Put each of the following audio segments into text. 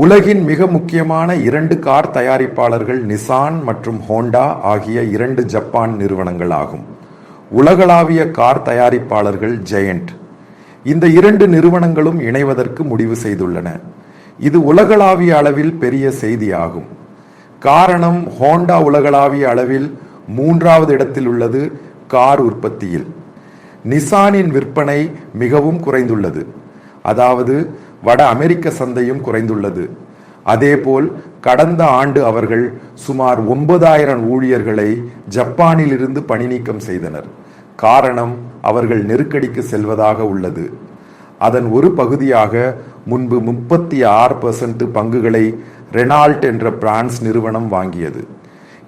உலகின் மிக முக்கியமான இரண்டு கார் தயாரிப்பாளர்கள் நிசான் மற்றும் ஹோண்டா ஆகிய இரண்டு ஜப்பான் நிறுவனங்கள் ஆகும் உலகளாவிய கார் தயாரிப்பாளர்கள் ஜெயண்ட். இந்த இரண்டு நிறுவனங்களும் இணைவதற்கு முடிவு செய்துள்ளன. இது உலகளாவிய அளவில் பெரிய செய்தியாகும். காரணம் ஹோண்டா உலகளாவிய அளவில் மூன்றாவது இடத்தில் உள்ளது கார் உற்பத்தியில். நிசானின் விற்பனை மிகவும் குறைந்துள்ளது. அதாவது வட அமெரிக்க சந்தையும் குறைந்துள்ளது. அதேபோல் கடந்த ஆண்டு அவர்கள் சுமார் ஒன்பதாயிரம் ஊழியர்களை ஜப்பானிலிருந்து பணிநீக்கம் பணி நீக்கம் செய்தனர். காரணம் அவர்கள் நெருக்கடிக்கு செல்வதாக உள்ளது. அதன் ஒரு பகுதியாக முன்பு முப்பத்தி ஆறு பர்சன்ட் பங்குகளை ரெனால்ட் என்ற பிரான்ஸ் நிறுவனம் வாங்கியது.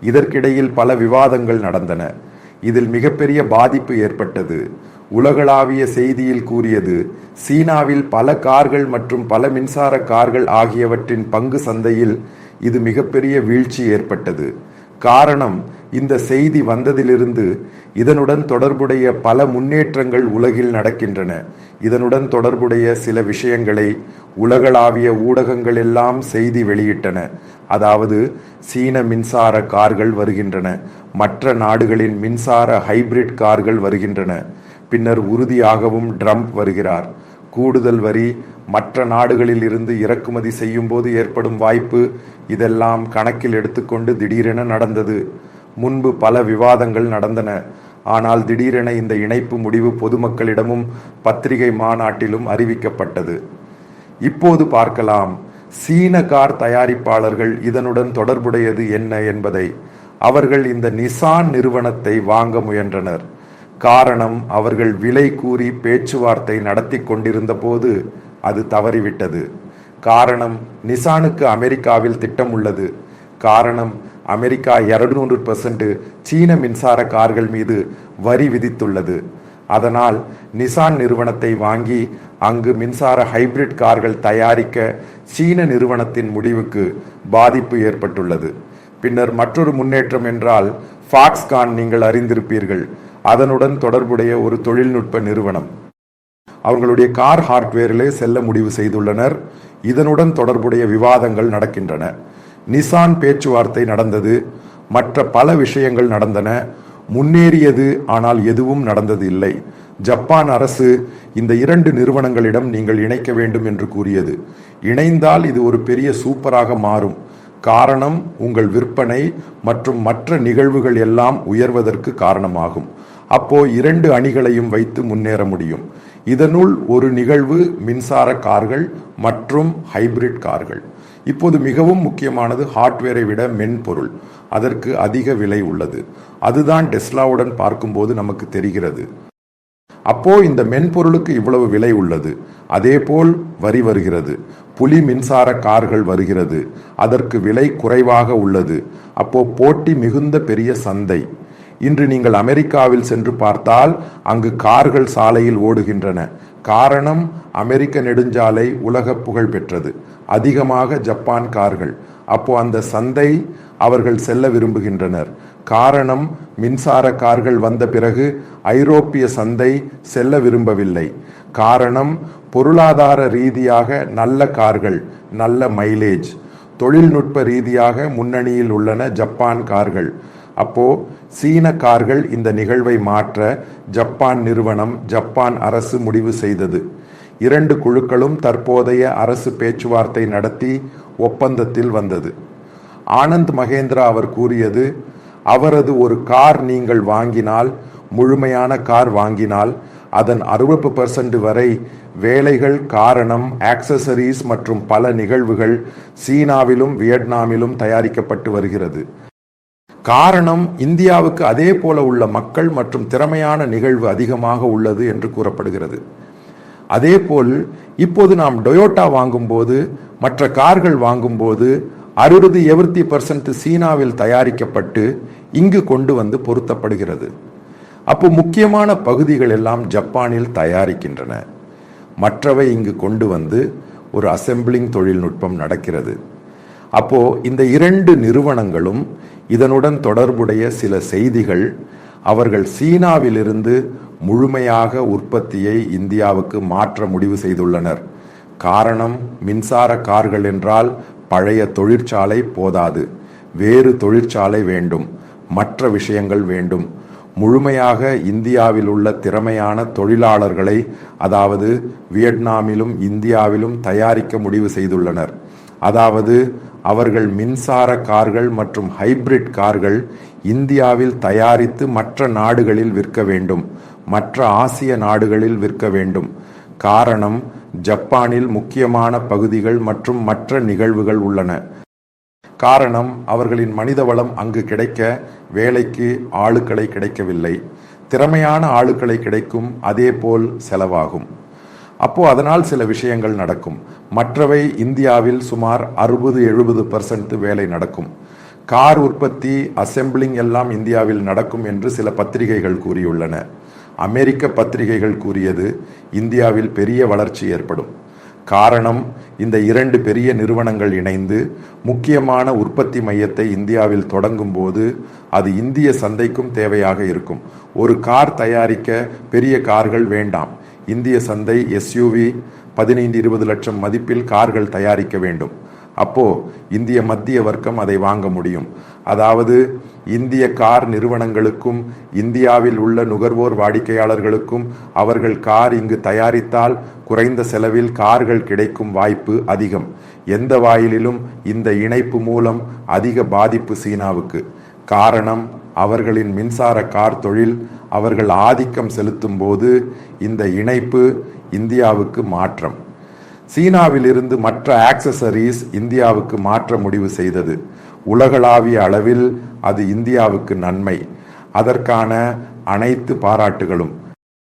இதற்கிடையில் பல விவாதங்கள் நடந்தன. இதில் மிகப்பெரிய பாதிப்பு ஏற்பட்டது. உலகளாவிய செய்தியில் கூறியது சீனாவில் பல கார்கள் மற்றும் பல மின்சார கார்கள் ஆகியவற்றின் பங்கு சந்தையில் இது மிகப்பெரிய வீழ்ச்சி ஏற்பட்டது. காரணம் இந்த செய்தி வந்ததிலிருந்து இதனுடன் தொடர்புடைய பல முன்னேற்றங்கள் உலகில் நடக்கின்றன. இதனுடன் தொடர்புடைய சில விஷயங்களை உலகளாவிய ஊடகங்கள் எல்லாம் செய்தி வெளியிட்டன. அதாவது சீன மின்சார கார்கள் வருகின்றன. மற்ற நாடுகளின் மின்சார ஹைபிரிட் கார்கள் வருகின்றன. பின்னர் உறுதியாகவும் ட்ரம்ப் வருகிறார். கூடுதல் வரி மற்ற நாடுகளில் இருந்து இறக்குமதி செய்யும் போது ஏற்படும் வாய்ப்பு இதெல்லாம் கணக்கில் எடுத்துக்கொண்டு திடீரென நடந்தது. முன்பு பல விவாதங்கள் நடந்தன. ஆனால் திடீரென இந்த இணைப்பு முடிவு பொதுமக்களிடமும் பத்திரிகை மாநாட்டிலும் அறிவிக்கப்பட்டது. இப்போது பார்க்கலாம். சீன கார் தயாரிப்பாளர்கள் இதனுடன் தொடர்புடையது என்ன என்பதை. அவர்கள் இந்த நிசான் நிறுவனத்தை வாங்க முயன்றனர். காரணம் அவர்கள் விலை கூறி பேச்சுவார்த்தை நடத்தி கொண்டிருந்த போது அது தவறிவிட்டது. காரணம் நிசானுக்கு அமெரிக்காவில் திட்டம் உள்ளது. காரணம் அமெரிக்கா இருநூறு பெர்சன்ட் சீன மின்சார கார்கள் மீது வரி விதித்துள்ளது. அதனால் நிசான் நிறுவனத்தை வாங்கி அங்கு மின்சார ஹைபிரிட் கார்கள் தயாரிக்க சீன நிறுவனத்தின் முடிவுக்கு பாதிப்பு ஏற்பட்டுள்ளது. பின்னர் மற்றொரு முன்னேற்றம் என்றால் ஃபாக்ஸ்கான் நீங்கள் அறிந்திருப்பீர்கள். அதனுடன் தொடர்புடைய ஒரு தொழில்நுட்ப நிறுவனம். அவர்களுடைய கார் ஹார்ட்வேரிலே செல்ல முடிவு செய்துள்ளனர். இதனுடன் தொடர்புடைய விவாதங்கள் நடக்கின்றன. நிசான் பேச்சுவார்த்தை நடந்தது. மற்ற பல விஷயங்கள் நடந்தன. முன்னேறியது ஆனால் எதுவும் நடந்தது இல்லை. ஜப்பான் அரசு இந்த இரண்டு நிறுவனங்களிடம் நீங்கள் இணைக்க வேண்டும் என்று கூறியது. இணைந்தால் இது ஒரு பெரிய சூப்பராக மாறும். காரணம் உங்கள் விற்பனை மற்றும் மற்ற நிகழ்வுகள் எல்லாம் உயர்வதற்கு காரணமாகும். அப்போ இரண்டு அணிகளையும் வைத்து முன்னேற முடியும். இதனுள் ஒரு நிகழ்வு மின்சார கார்கள் மற்றும் ஹைபிரிட் கார்கள். இப்போது மிகவும் முக்கியமானது ஹார்ட்வேரை விட மென்பொருள். அதற்கு அதிக விலை உள்ளது. அதுதான் டெஸ்லாவுடன் பார்க்கும்போது நமக்கு தெரிகிறது. அப்போ இந்த மென்பொருளுக்கு இவ்வளவு விலை உள்ளது. அதேபோல் வரி வருகிறது. புலி மின்சார கார்கள் வருகிறது. அதற்கு விலை குறைவாக உள்ளது. அப்போ போட்டி மிகுந்த பெரிய சந்தை. இன்று நீங்கள் அமெரிக்காவில் சென்று பார்த்தால் அங்கு கார்கள் சாலையில் ஓடுகின்றன. காரணம் அமெரிக்க நெடுஞ்சாலை உலக புகழ் பெற்றது. அதிகமாக ஜப்பான் கார்கள். அப்போ அந்த சந்தை அவர்கள் செல்ல விரும்புகின்றனர். காரணம் மின்சார கார்கள் வந்த பிறகு ஐரோப்பிய சந்தை செல்ல விரும்பவில்லை. காரணம் பொருளாதார ரீதியாக நல்ல கார்கள் நல்ல மைலேஜ். தொழில்நுட்ப ரீதியாக முன்னணியில் உள்ளன ஜப்பான் கார்கள். அப்போ சீன கார்கள் இந்த நிகழ்வை மாற்ற ஜப்பான் நிறுவனம் ஜப்பான் அரசு முடிவு செய்தது. இரண்டு குழுக்களும் தற்போதைய அரசு பேச்சுவார்த்தை நடத்தி ஒப்பந்தத்தில் வந்தது. ஆனந்த் மகேந்திரா அவர் கூறியது அவரது ஒரு கார் நீங்கள் வாங்கினால் முழுமையான கார் வாங்கினால் அதன் அறுபது பர்சன்ட் வரை வேலைகள் காரணம் ஆக்சசரிஸ் மற்றும் பல நிகழ்வுகள் சீனாவிலும் வியட்நாமிலும் தயாரிக்கப்பட்டு வருகிறது. காரணம் இந்தியாவுக்கு அதே போல உள்ள மக்கள் மற்றும் திறமையான நிகழ்வு அதிகமாக உள்ளது என்று கூறப்படுகிறது. அதேபோல் இப்போது நாம் டொயோட்டா வாங்கும்போது மற்ற கார்கள் வாங்கும்போது அறுபது எவர்த்தி பர்சன்ட் சீனாவில் தயாரிக்கப்பட்டு இங்கு கொண்டு வந்து பொருத்தப்படுகிறது. அப்போ முக்கியமான பகுதிகள் எல்லாம் ஜப்பானில் தயாரிக்கின்றன. மற்றவை இங்கு கொண்டு வந்து ஒரு அசெம்பிளிங் தொழில்நுட்பம் நடக்கிறது. அப்போ இந்த இரண்டு நிறுவனங்களும் இதனுடன் தொடர்புடைய சில செய்திகள் அவர்கள் சீனாவிலிருந்து முழுமையாக உற்பத்தியை இந்தியாவுக்கு மாற்ற முடிவு செய்துள்ளனர். காரணம் மின்சார கார்கள் என்றால் பழைய தொழிற்சாலை போதாது. வேறு தொழிற்சாலை வேண்டும் மற்ற விஷயங்கள் வேண்டும். முழுமையாக இந்தியாவில் உள்ள திறமையான தொழிலாளர்களை அதாவது வியட்நாமிலும் இந்தியாவிலும் தயாரிக்க முடிவு செய்துள்ளனர். அதாவது அவர்கள் மின்சார கார்கள் மற்றும் ஹைபிரிட் கார்கள் இந்தியாவில் தயாரித்து மற்ற நாடுகளில் விற்க வேண்டும் மற்ற ஆசிய நாடுகளில் விற்க வேண்டும். காரணம் ஜப்பானில் முக்கியமான பகுதிகள் மற்றும் மற்ற நிகழ்வுகள் உள்ளன. காரணம் அவர்களின் மனித வளம் அங்கு கிடைக்க வேலைக்கு ஆளுக்களை கிடைக்கவில்லை. திறமையான ஆளுக்களை கிடைக்கும் அதேபோல் செலவாகும். அப்போது அதனால் சில விஷயங்கள் நடக்கும். மற்றவை இந்தியாவில் சுமார் அறுபது எழுபது பர்சன்ட் வேலை நடக்கும். கார் உற்பத்தி அசெம்பிளிங் எல்லாம் இந்தியாவில் நடக்கும் என்று சில பத்திரிகைகள் கூறியுள்ளன. அமெரிக்க பத்திரிகைகள் கூறியது இந்தியாவில் பெரிய வளர்ச்சி ஏற்படும். காரணம் இந்த இரண்டு பெரிய நிறுவனங்கள் இணைந்து முக்கியமான உற்பத்தி மையத்தை இந்தியாவில் தொடங்கும் போது அது இந்திய சந்தைக்கும் தேவையாக இருக்கும். ஒரு கார் தயாரிக்க பெரிய கார்கள் வேண்டாம். இந்திய சந்தை எஸ்யூவி பதினைந்து இருபது லட்சம் மதிப்பில் கார்கள் தயாரிக்க வேண்டும். அப்போ இந்திய மத்திய வர்க்கம் அதை வாங்க முடியும். அதாவது இந்திய கார் நிறுவனங்களுக்கும் இந்தியாவில் உள்ள நுகர்வோர் வாடிக்கையாளர்களுக்கும் அவர்கள் கார் இங்கு தயாரித்தால் குறைந்த செலவில் கார்கள் கிடைக்கும் வாய்ப்பு அதிகம். எந்த வாயிலிலும் இந்த இணைப்பு மூலம் அதிக பாதிப்பு சீனாவுக்கு. காரணம் அவர்களின் மின்சார கார் தொழில் அவர்கள் ஆதிக்கம் செலுத்தும் போது இந்த இணைப்பு இந்தியாவுக்கு மாற்றம். சீனாவிலிருந்து மற்ற ஆக்சசரிஸ் இந்தியாவுக்கு மாற்ற முடிவு செய்தது. உலகளாவிய அளவில் அது இந்தியாவுக்கு நன்மை. அதற்கான அனைத்து பாராட்டுகளும்.